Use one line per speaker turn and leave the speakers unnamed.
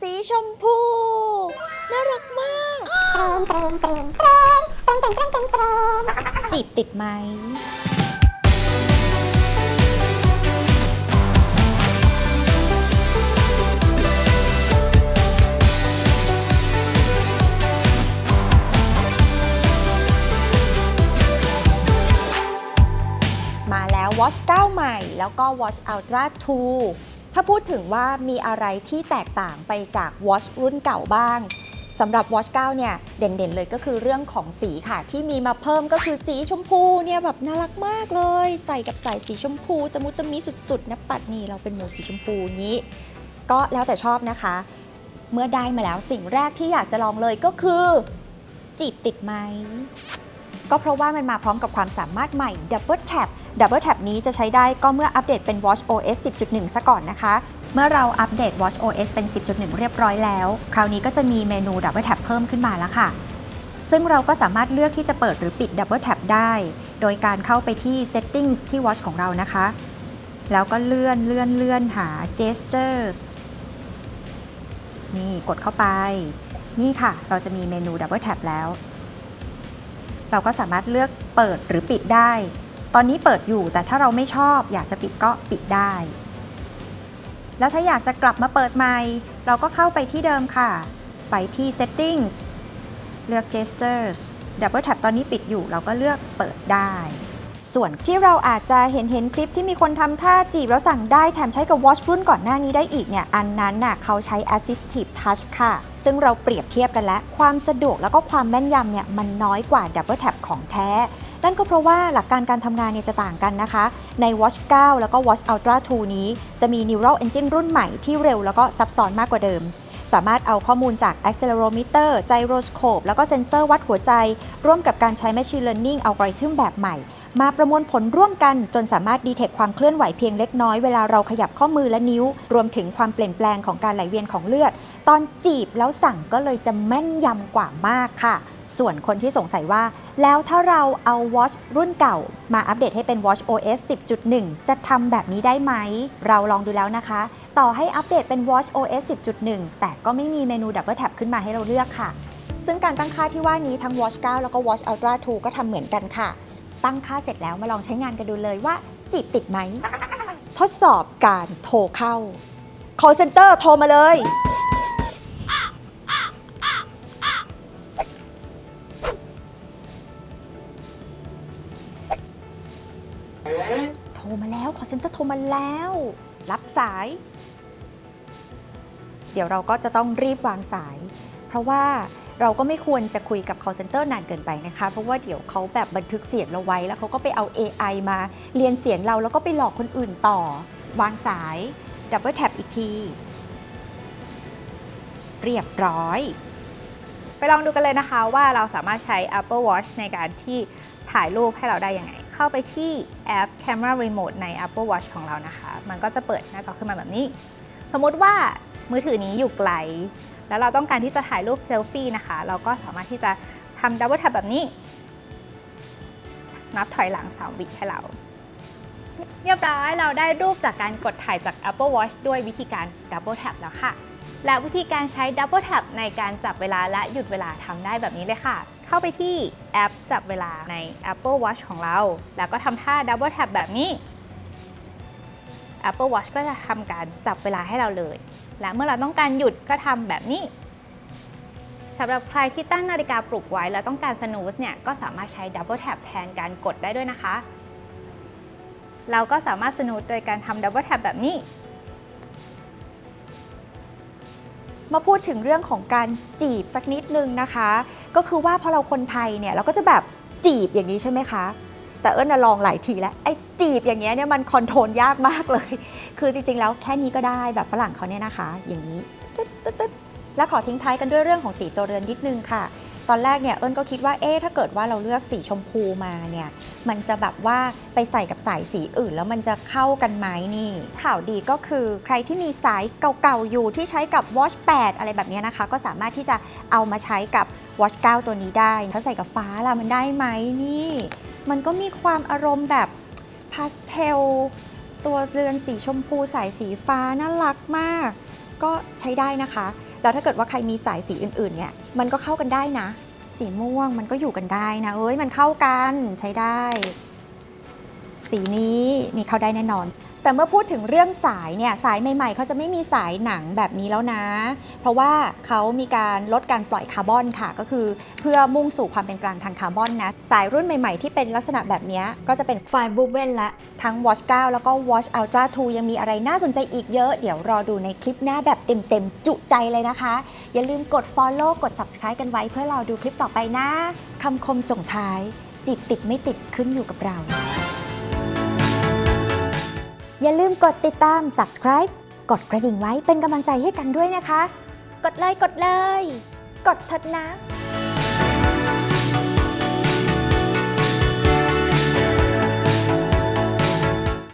สีชมพู น่ารักมาก
เตรงเตรงเตรงเตรงเตรงเตรงเตรงเตรง
จีบติดไหม มาแล้ว Watch 9 ใหม่ แล้วก็ Watch Ultra 2 ถ้าพูดถึงว่ามีอะไรที่แตกต่างไปจาก Watch รุ่นเก่าบ้างสำหรับ Watch 9 เนี่ย เด่นๆ เลยก็คือเรื่องของสีค่ะ ที่มีมาเพิ่มก็คือสีชมพูเนี่ยแบบน่ารักมากเลย ใส่กับสายสีชมพูตะมุตะมิสุดๆ นะปัดนี่เราเป็นหมูสีชมพูนี้ ก็แล้วแต่ชอบนะคะ เมื่อได้มาแล้วสิ่งแรกที่อยากจะลองเลยก็คือ จีบติดไหมก็เพราะว่ามันมาพร้อมกับความสามารถใหม่ Double Tap Double Tap นี้จะใช้ได้ก็เมื่ออัปเดตเป็น Watch OS 10.1 ซะก่อนนะคะ เมื่อเราอัปเดต Watch OS เป็น 10.1 เรียบร้อยแล้ว คราวนี้ก็จะมีเมนู Double Tap เพิ่มขึ้นมาแล้วค่ะ ซึ่งเราก็สามารถเลือกที่จะเปิดหรือปิด Double Tap ได้ โดยการเข้าไปที่ Settings ที่ Watch ของเรานะคะ แล้วก็เลื่อนเลื่อนเลื่อนหา Gestures นี่กดเข้าไป นี่ค่ะ เราจะมีเมนู Double Tap แล้ว เราก็สามารถเลือกเปิดหรือปิดได้ ตอนนี้เปิดอยู่แต่ถ้าเราไม่ชอบอยากจะปิดก็ปิดได้ แล้วถ้าอยากจะกลับมาเปิดใหม่เราก็เข้าไปที่เดิมค่ะ ไปที่ settings เลือก gestures double tap ตอนนี้ปิดอยู่เราก็เลือกเปิดได้ ส่วนที่เราอาจจะเห็นเห็นคลิปที่มีคนทำท่าจีบแล้วสั่งได้แถมใช้กับ watch รุ่นก่อนหน้านี้ได้อีกเนี่ย อันนั้นน่ะเขาใช้ assistive touch ค่ะ ซึ่งเราเปรียบเทียบกันแล้ว ความสะดวกแล้วก็ความแม่นยำเนี่ยมันน้อยกว่า double tap ของแท้ นั่นก็เพราะว่าหลักการการทำงานเนี่ยจะต่างกันนะคะ ใน Watch 9 แล้วก็ Watch Ultra 2 นี้ จะมี Neural Engine รุ่นใหม่ที่เร็วแล้วก็ซับซ้อนมากกว่าเดิม สามารถเอาข้อมูลจาก accelerometer gyroscope แล้วก็เซ็นเซอร์วัดหัวใจ ร่วมกับการใช้ machine learning อัลกอริทึมแบบใหม่ มาประมวลผลร่วมกันจนสามารถดีเทคความเคลื่อนไหวเพียงเล็กน้อยเวลาเราขยับข้อมือและนิ้ว รวมถึงความเปลี่ยนแปลงของการไหลเวียนของเลือด ตอนจีบแล้วสั่งก็เลยจะแม่นยำกว่ามากค่ะ ส่วนคนที่สงสัยว่า แล้วถ้าเราเอา Watch รุ่นเก่า มาอัปเดตให้เป็น Watch OS 10.1 จะทำแบบนี้ได้ไหม เราลองดูแล้วนะคะ ต่อให้อัปเดตเป็น Watch OS 10.1 แต่ก็ไม่มีเมนู Double Tap ขึ้นมาให้เราเลือกค่ะ ซึ่งการตั้งค่าที่ว่านี้ทั้ง Watch 9 แล้วก็ Watch Ultra 2 ก็ทำเหมือนกันค่ะ ตั้งค่าเสร็จแล้วมาลองใช้งานกันดูเลยว่า จีบติดไหม ทดสอบการโทรเข้า call center โทรมาเลย โทรมาแล้ว call center โทรมาแล้ว รับสาย เดี๋ยวเราก็จะต้องรีบวางสาย เพราะว่าเราก็ไม่ควรจะคุยกับ call center นานเกินไปนะคะ เพราะว่าเดี๋ยวเขาแบบบันทึกเสียงเราไว้ แล้วเขาก็ไปเอา AI มาเรียนเสียงเราแล้วก็ไปหลอกคนอื่นต่อ วางสายดับเบิลแท็บอีกที เรียบร้อย
ไปลองดูกันเลยนะคะว่าเราสามารถใช้ Apple Watch ในการที่ถ่ายรูปให้เราได้ยังไง เข้าไปที่แอป Camera Remote ใน Apple Watch ของเรานะคะ มันก็จะเปิดหน้าจอขึ้นมาแบบนี้ สมมุติว่ามือถือนี้อยู่ไกล แล้วเราต้องการที่จะถ่ายรูปเซลฟี่นะคะ เราก็สามารถที่จะทำ Double Tap แบบนี้ นับถอยหลัง 3 วิให้เรา เรียบร้อยเราได้รูปจากการกดถ่ายจาก Apple Watch ด้วยวิธีการ Double Tap แล้วค่ะ และวิธีการใช้ Double Tap ในการจับเวลาและหยุดเวลาทำได้แบบนี้เลยค่ะ เข้าไปที่แอปจับเวลาใน Apple Watch ของเรา แล้วก็ทำท่า Double Tap แบบนี้ Apple Watch ก็จะทำการจับเวลาให้เราเลย และเมื่อเราต้องการหยุดก็ทำแบบนี้สำหรับใครที่ตั้งนาฬิกาปลุกไว้แล้วต้องการ snooze เนี่ยก็สามารถใช้ Double Tap แทนการกดได้ด้วยนะคะ เราก็สามารถ snooze โดยการทำ Double Tap แบบนี้
มาพูดถึงเรื่องของการจีบสักนิดนึงนะคะ ก็คือว่าพอเราคนไทยเนี่ยเราก็จะแบบจีบอย่างนี้ใช่ไหมคะ แต่เอิญลองหลายทีแล้วไอ้จีบอย่างเงี้ยเนี่ยมันคอนโทรลยากมากเลย คือจริงๆแล้วแค่นี้ก็ได้แบบฝรั่งเขาเนี่ยนะคะ อย่างนี้ตึ๊ดตึ๊ดตึ๊ดแล้วขอทิ้งท้ายกันด้วยเรื่องของสีตัวเรือนนิดนึงค่ะ ตอนแรกเนี่ยเอิญก็คิดว่าเอ๊ะถ้าเกิดว่าเราเลือกสีชมพูมาเนี่ยมันจะแบบว่าไปใส่กับสายสีอื่น แล้วมันจะเข้ากันไหมนี่ ข่าวดีก็คือใครที่มีสายเก่าๆอยู่ที่ใช้กับ Watch 8 อะไรแบบนี้นะคะ ก็สามารถที่จะเอามาใช้กับ Watch 9 ตัวนี้ได้ ถ้าใส่กับฟ้าล่ะมันได้ไหมนี่ มันก็มีความอารมณ์แบบพาสเทลตัวเรือนสีชมพูสายสีฟ้าน่ารักมาก ก็ใช้ได้นะคะ แล้วถ้าเกิดว่าใครมีสายสีอื่นๆเนี่ยมันก็เข้ากันได้นะ สีม่วงมันก็อยู่กันได้นะเอ้ยมันเข้ากันใช้ได้ สีนี้นี่เข้าได้แน่นอน แต่เมื่อพูดถึงเรื่องสายเนี่ยสายใหม่ๆเขาจะไม่มีสายหนังแบบนี้แล้วนะ เพราะว่าเขามีการลดการปล่อยคาร์บอนค่ะ ก็คือเพื่อมุ่งสู่ความเป็นกลางทางคาร์บอนนะ สายรุ่นใหม่ๆ ที่เป็นลักษณะแบบนี้ก็จะเป็นไฟบูเวนละทั้ง Watch 9 แล้วก็ Watch Ultra 2 ยังมีอะไรน่าสนใจอีกเยอะ เดี๋ยวรอดูในคลิปหน้าแบบเต็มๆ จุใจเลยนะคะ อย่าลืมกด Follow กด Subscribe กันไว้เพื่อเราดูคลิปต่อไปนะคำคมส่งท้ายจิตติดไม่ติดขึ้นอยู่กับเรา อย่าลืมกดติดตาม subscribe กดกระดิ่งไว้เป็นกำลังใจให้กันด้วยนะคะ กดเลยกดเลย กดเถิดนะ